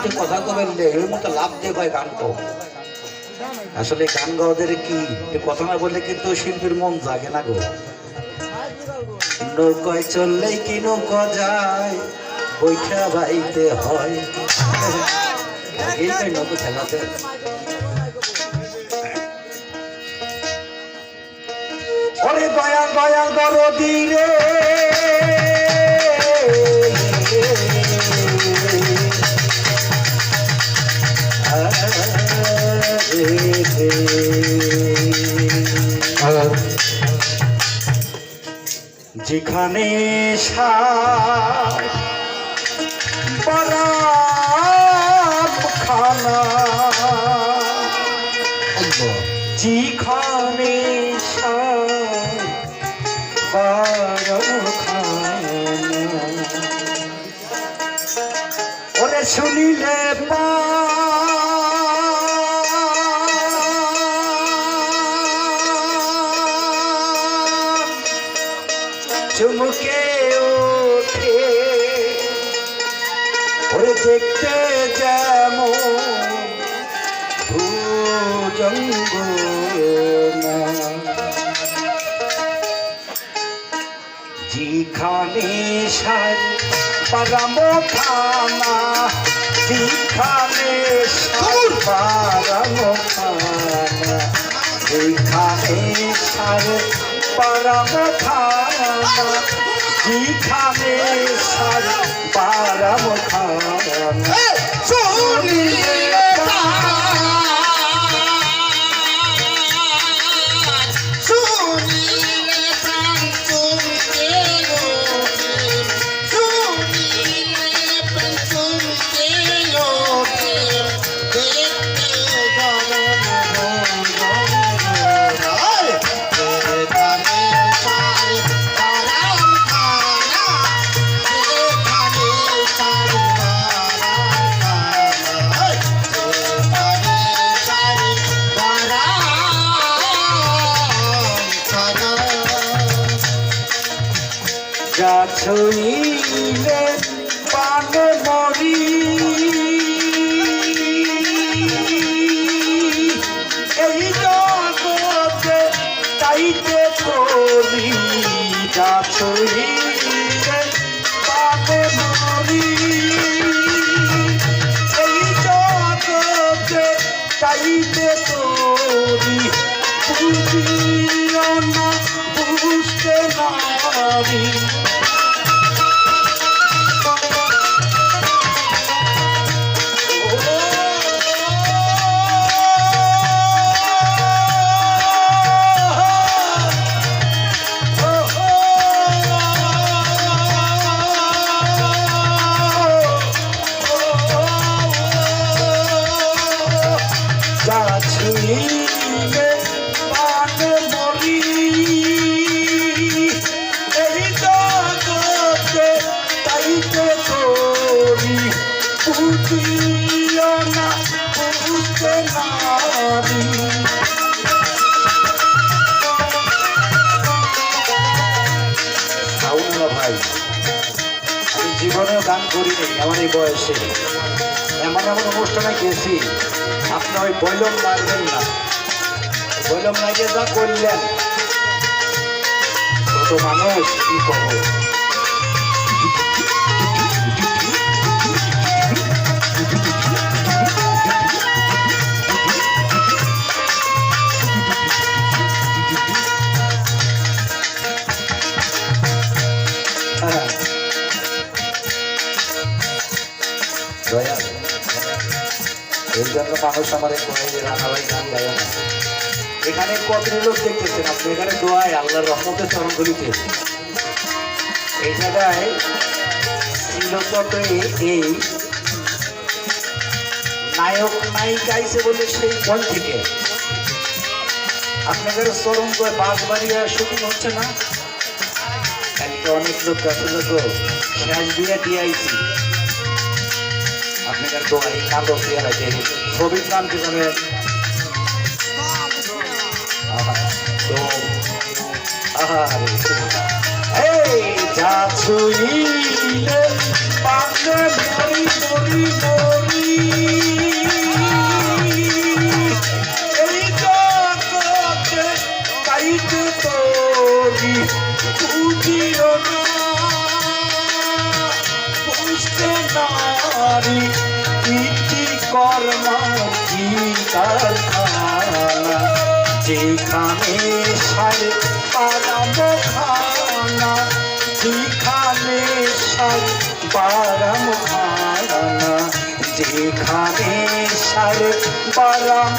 একটু কথা কবেন ওই মতো লাভ দিয়ে হয় গান কো আসলে গান গাওয়াদের কি? কথা না বললে কিন্তু শিল্পীর মন জাগে না গো। নৌকায় চললেই কি নৌকা যায়? বৈঠা বাইতে হয়। এই তো নৌকো খেলাতে। ওরে দয়া দয়া, দরদি রে। যেখানে খানা যেখানে ওরে শুনিলে পা চুমকে ওঠে। ওরে দেখতে যেমন ভুজঙ্গ যেখানে সার পারাম খানা যেখানে সার পারাম খানা যেখানে সার পারাম খানা সার পারাম খানা ছইলে পান মরি। এই জগতে তাইতে করি যা বয়সে। এমন এমন অনুষ্ঠানে গেছি, আপনি ওই বৈলম লাগবেন না। বৈলম লাগিয়ে যা করলেন, ছোট মানুষ, কি করব? জন্য মানুষ আমার রান্নাবাই গান গায় এখানে কত লোক দেখতেছেন আপনি? এখানে দোয়ায় আল্লাহর রহমতের চরণ ধরিতে এই জায়গায় এই- নায়ক নায়িকা আইছে বলে সেই বল থেকে আপনাদের চরণ করে বাস বাড়িয়া শুটিং হচ্ছে না? কালকে অনেক লোক আসছিল তো শেষ দিয়ে দিয়ে আইছি আপনাদের দোয়াই নাটক দিয়ে রাখে ছবির নাম কি জানে তো। এই যা ছুইলে মরি মরি মরি যেখানে সার পারাম খানা যেখানে সার পারাম খানা যেখানে সার পারাম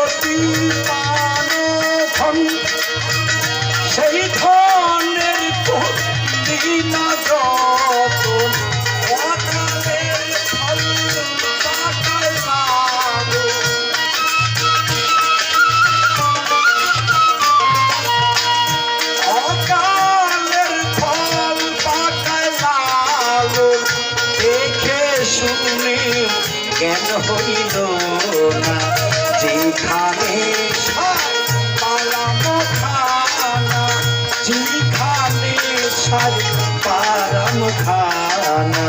যেখানে পালাম খানা যেখানে সার পারাম খানা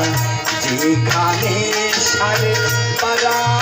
যেখানে সার পারাম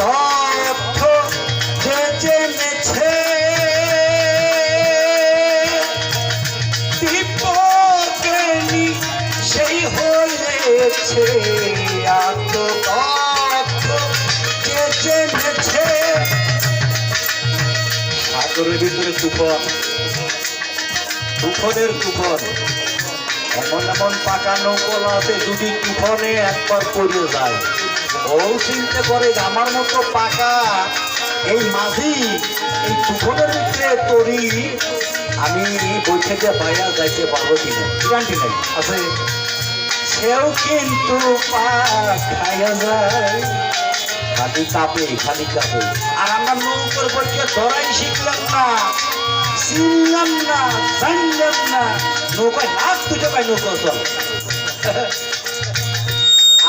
তথ্য যে জেনেছে সেই হয়েছে এত তথ্য যে জেনেছে সাগরের ভিতরে তুফান তুফানের তুফান এমন এমন পাকা নৌকলা যদি তুফানে একবার পড়ে যায়। ও চিন্তা করে আমার মতো পাকা এই মাঝি, এই তুফানের ভিতরে তরি, আমি বই থেকে বাইরে যাইতে পারব কিনা গ্যারান্টি নাই। আছে সেও কিন্তু খালি কাপে খালি কাপে আর আমরা নৌকর পক্ষে ধরাই শিখলাম না, চিনলাম না, জানলাম না। নৌকায় লাভ দুটো পাই নৌকা চল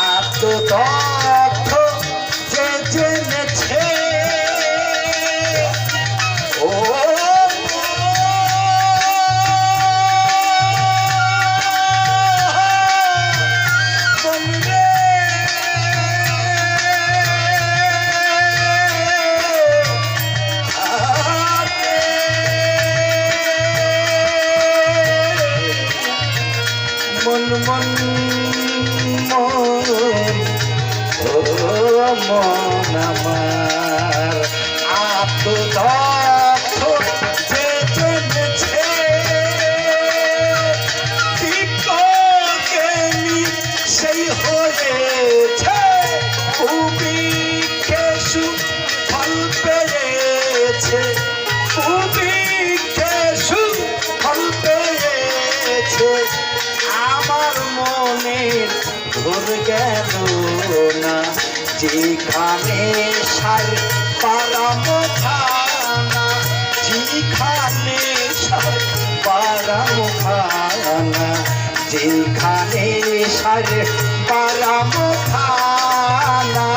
আর তো মন মন মন আমার আত্মধর বছর গেল না, যেখানে সার পালাম খানা যেখানে সার পালাম খানা যেখানে সার পালাম খানা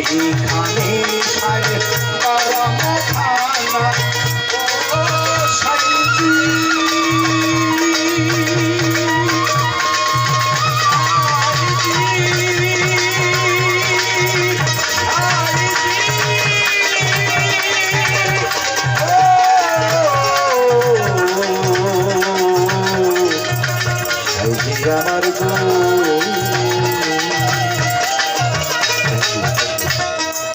খানা যেখানে সারে পারাম খানা